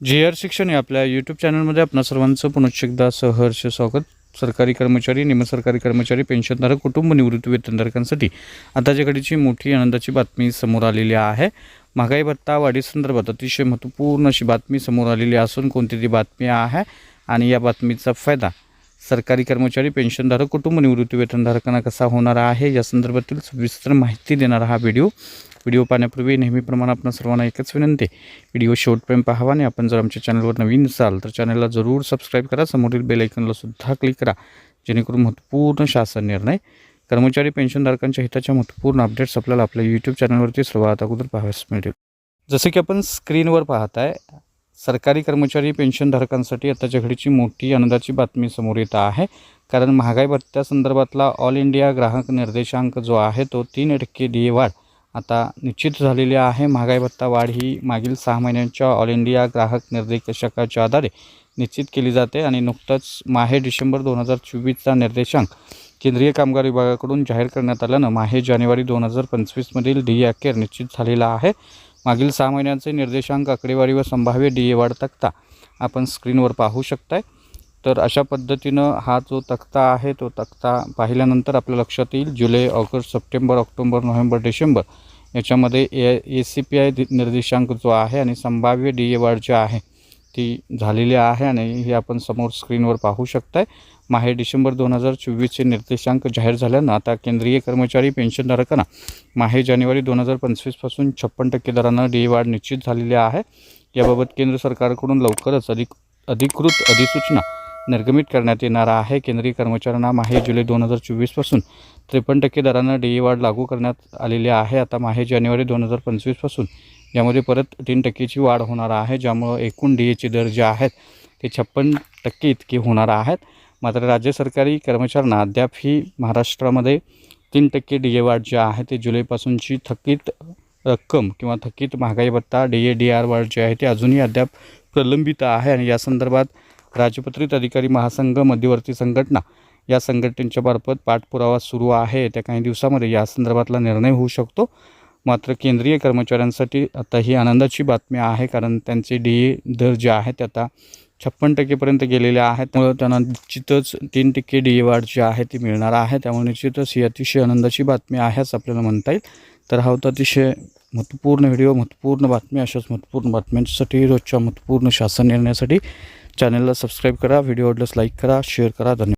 जी R शिक्षण या आपल्या यूट्यूब चॅनलमध्ये आपणा सर्वांचं पुनश्च एकदा सहर्ष स्वागत. सरकारी कर्मचारी निमसरकारी कर्मचारी पेन्शनधारक कुटुंब निवृत्ती वेतनधारकांसाठी आताच्या घडीची मोठी आनंदाची बातमी समोर आलेली आहे. महागाई भत्ता वाढीसंदर्भात अतिशय महत्त्वपूर्ण अशी बातमी समोर आलेली असून कोणती ती बातमी आहे आणि या बातमीचा फायदा सरकारी कर्मचारी पेन्शनधारक कुटुंब निवृत्ती वेतनधारकांना कसा होणार आहे? या संदर्भातील सविस्तर माहिती देणारा हा व्हिडिओ. व्हिडिओ पाहण्यापूर्वी नेहमीप्रमाणे आपण सर्वांना एकच विनंती व्हिडिओ शेवटपर्यंत पाहावा आणि आपण जर आमच्या चॅनलवर नवीन असाल तर चॅनलला जरूर सबस्क्राईब करा. समोरील बेल आयकनला सुद्धा क्लिक करा. जेणेकरून महत्त्वपूर्ण शासन निर्णय कर्मचारी पेन्शनधारकांच्या हिताच्या महत्त्वपूर्ण अपडेट्स आपल्याला आपल्या यूट्यूब चॅनलवरती सर्वात अगोदर पाहाव्यास मिळतील. जसे की आपण स्क्रीनवर पाहत आहे सरकारी कर्मचारी पेन्शनधारकांसाठी आताच्या घडीची मोठी आनंदाची बातमी समोर येत आहे. कारण महागाई भत्त्यासंदर्भातला ऑल इंडिया ग्राहक निर्देशांक जो आहे तो तीन टक्के डी वाढ आता निश्चित झालेली आहे. महागाई भत्ता वाढ ही मागील सहा महिन्यांच्या ऑल इंडिया ग्राहक निर्देशकाच्या आधारे निश्चित केली जाते आणि नुकतंच माहे डिसेंबर दोन हजार चोवीसचा निर्देशांक केंद्रीय कामगार विभागाकडून जाहीर करण्यात आल्यानं माहे जानेवारी दोन हजार पंचवीसमधील डी अखेर निश्चित झालेला आहे. मागील सहा महिन्यांचे निर्देशांक आकडेवारी व संभाव्य डी ए वाढ तक्ता आपण स्क्रीनवर पाहू शकताय. तर अशा पद्धतीनं हा जो तक्ता आहे तो तक्ता पाहिल्यानंतर आपल्या लक्षात येईल. जुलै August September October November December याच्यामध्ये A A C P I निर्देशांक जो आहे आणि संभाव्य डी ए वाढ जे आहे ती झालेली आहे आणि हे आपण समोर स्क्रीनवर पाहू शकताय. माहे डिसेंबर दोन हजार चोवीसचे निर्देशांक जाहीर झाल्यानं आता केंद्रीय कर्मचारी पेन्शनधारकांना माहे जानेवारी दोन हजार पंचवीसपासून छप्पन टक्के दरानं डी वाढ निश्चित झालेली आहे. याबाबत केंद्र सरकारकडून लवकरच अधिक अधिकृत अधिसूचना निर्गमित करण्यात येणार आहे. केंद्रीय कर्मचाऱ्यांना माहे जुलै दोन हजार चोवीसपासून त्रेपन्न टक्के दरानं डी वाढ लागू करण्यात आलेली आहे. आता माहे जानेवारी दोन हजार पंचवीसपासून यामध्ये परत तीन टक्केची वाढ होणार आहे ज्यामुळं एकूण डी एचे दर जे आहेत ते छप्पन टक्के इतके होणार आहेत. मात्र राज्य सरकारी कर्मचाऱ्यांना अद्याप ही महाराष्ट्रामध्ये तीन टक्के डी ए वाढ जी आहे ते जुलैपासूनची थकीत रक्कम किंवा थकीत महागाई भत्ता डी ए डी आर वाढ जी आहे ते अजूनही अद्याप प्रलंबित आहे. आणि या संदर्भात राजपत्रित अधिकारी महासंघ मध्यवर्ती संघटना या संघटनेच्या मार्फत पाठपुरावा सुरू आहे. त्या काही दिवसामध्ये या संदर्भातला निर्णय होऊ शकतो. मात्र केंद्रीय कर्मचाऱ्यांसाठी आता ही आनंदाची बातमी आहे कारण त्यांचे डी ए दर जे आहेत आता छप्पन टक्केपर्यंत गेलेले आहेत. त्यामुळे त्यांना निश्चितच तीन टक्के डी ए वाढ जी आहे ती मिळणार आहे. त्यामुळे निश्चितच ही अतिशय आनंदाची बातमी आहेच आपल्याला म्हणता येईल. तर हा होता अतिशय महत्त्वपूर्ण व्हिडिओ महत्त्वपूर्ण बातमी अशाच महत्त्वपूर्ण बातम्यांसाठी रोजच्या महत्त्वपूर्ण शासन निर्णयासाठी. चॅनलला सबस्क्राईब करा व्हिडिओ आवडल्यास लाईक करा शेअर करा. धन्यवाद.